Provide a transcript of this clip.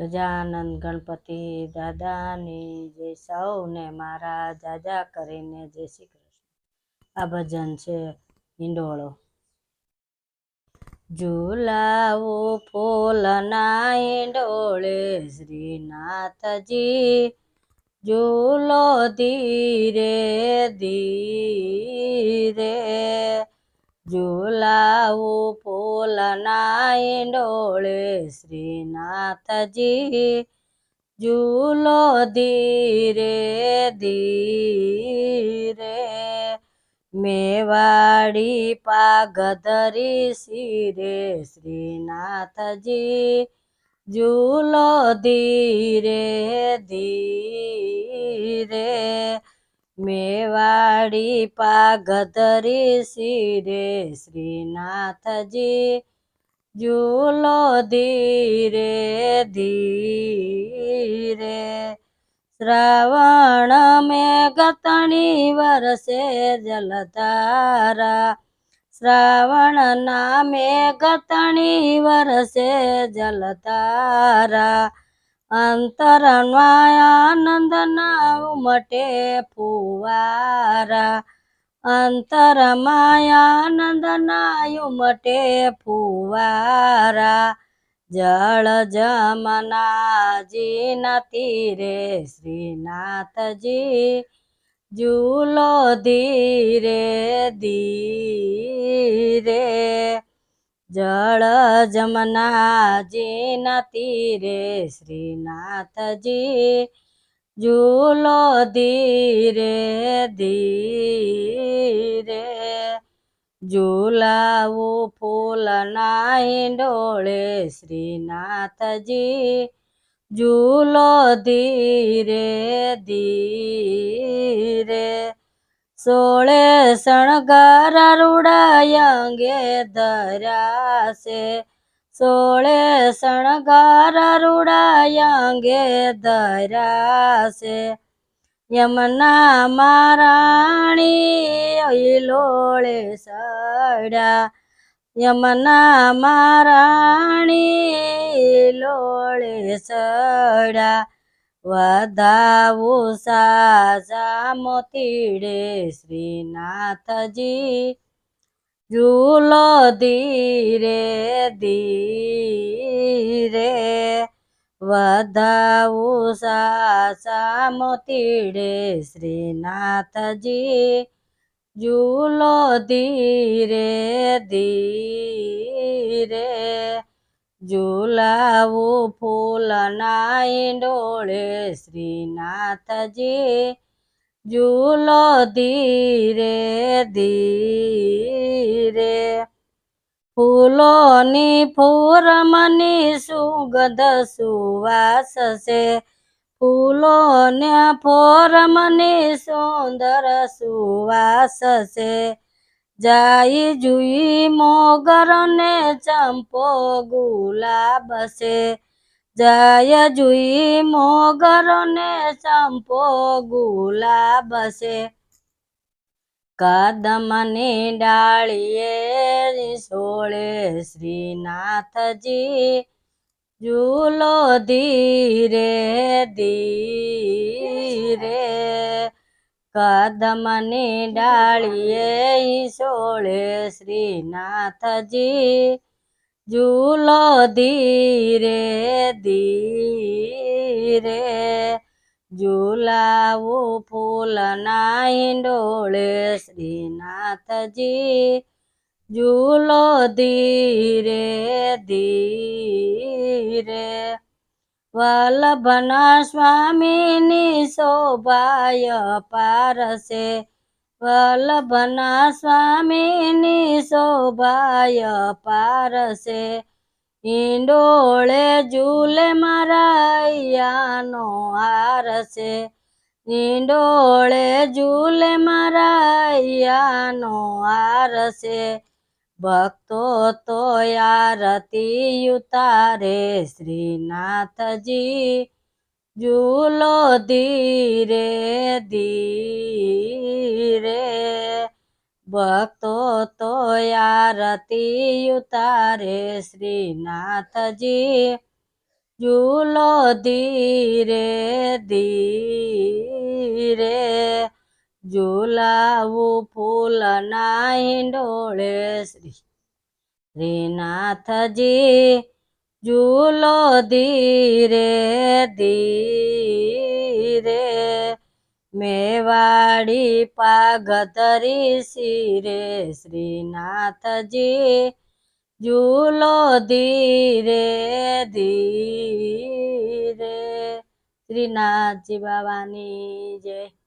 ગજાનંદ ગણપતિ દાદાની જય સૌને મારા જાજા કરીને જય શ્રી કૃષ્ણ. આ ભજન છે હિંડોળો. ઝુલાવો ફૂલના હિંડોળે શ્રીનાથજી, ઝૂલો ધીરે ધીરે ઝુલાવું ફૂલના ડોળે શ્રીનાથજી. ઝૂલો ધીરે ધીરે મેવાડી પાગધરી શિરે શ્રીનાથજી. ઝૂલો ધીરે ધીરે મેવાડી પાગધરી શિરે શ્રીનાથજી ઝૂલો ધીરે ધીરે. શ્રાવણ મેઘતણી વરસે જલધારા. શ્રાવણ ના મેઘતણી વરસે જલધારા. અંતરમાં આનંદ ના ઉમટે ફુવારા. અંતરમાં આનંદ ના ઉમટે ફુવારા. જળ જમનાજી નથી રે શ્રીનાથજી. ઝૂલો ધીરે ધીરે જળ જમનાજી નથી રે શ્રીનાથજી, ઝૂલો ધીરે ધીરે. ઝૂલાવું ફૂલના ડોળે શ્રીનાથજી, ઝૂલો ધીરે ધીરે. સોળે શણગાર રૂડાયંગે ધરાશે. સોળે શણગાર રૂડાયંગે ધરાશે. યમના મારાણી લોળે સડ્યા. યમના મારાણી લોળે સડ્યા. વધાવું સાજા મોતીડે શ્રીનાથજી. ઝૂલો ધીરે ધીરે વધાવું સાસા મોતીડે શ્રીનાથજી. ઝૂલો ધીરે ધીરે ઝૂલાવું ફૂલના ડોળે શ્રીનાથજી. ઝૂલો ધીરે ધીરે. ફૂલોની ફૂરમની સુગંધ સુવાસ છે ફૂલોને ફોરમની સુંદર સુવાસ છે જાય જુઈ મોગર ને ચંપો ગુલાબ છે. જય જુઈ મોગર ને ચંપો ગુલાબ છે. કદમની ડાળીએ સોળે શ્રીનાથજી, ઝૂલો ધીરે ધીરે. કદમની ડાળીએ સોળે શ્રીનાથજી. ઝૂલો ધીરે ધીરે ઝૂલાવું ફૂલના હિંડોળે શ્રીનાથજી. ઝૂલો ધીરે ધીરે વલ્લભના સ્વામીની શોભાય પારસે. વલ્લભના સ્વામીની શોભાય પારસે. ઈંડોળે ઝૂલે મારાયાનો હાર છે ઈંડોળે ઝૂલે મારાયાનો હાર છે ભક્તો તો આરતી ઉતારે શ્રીનાથજી ઝૂલો ધીરે ધીરે. ભક્તો તો આરતી ઉતારે શ્રીનાથજી ઝૂલો ધીરે ધીરે. ઝૂલાવું ફૂલના હિંડોળે શ્રી શ્રીનાથજી ઝૂલો ધીરે ધીરે. મેવાડી પાગતરી શિરે શ્રીનાથજી ઝૂલો ધીરે ધીરે. શ્રીનાથજી બાવાની જય.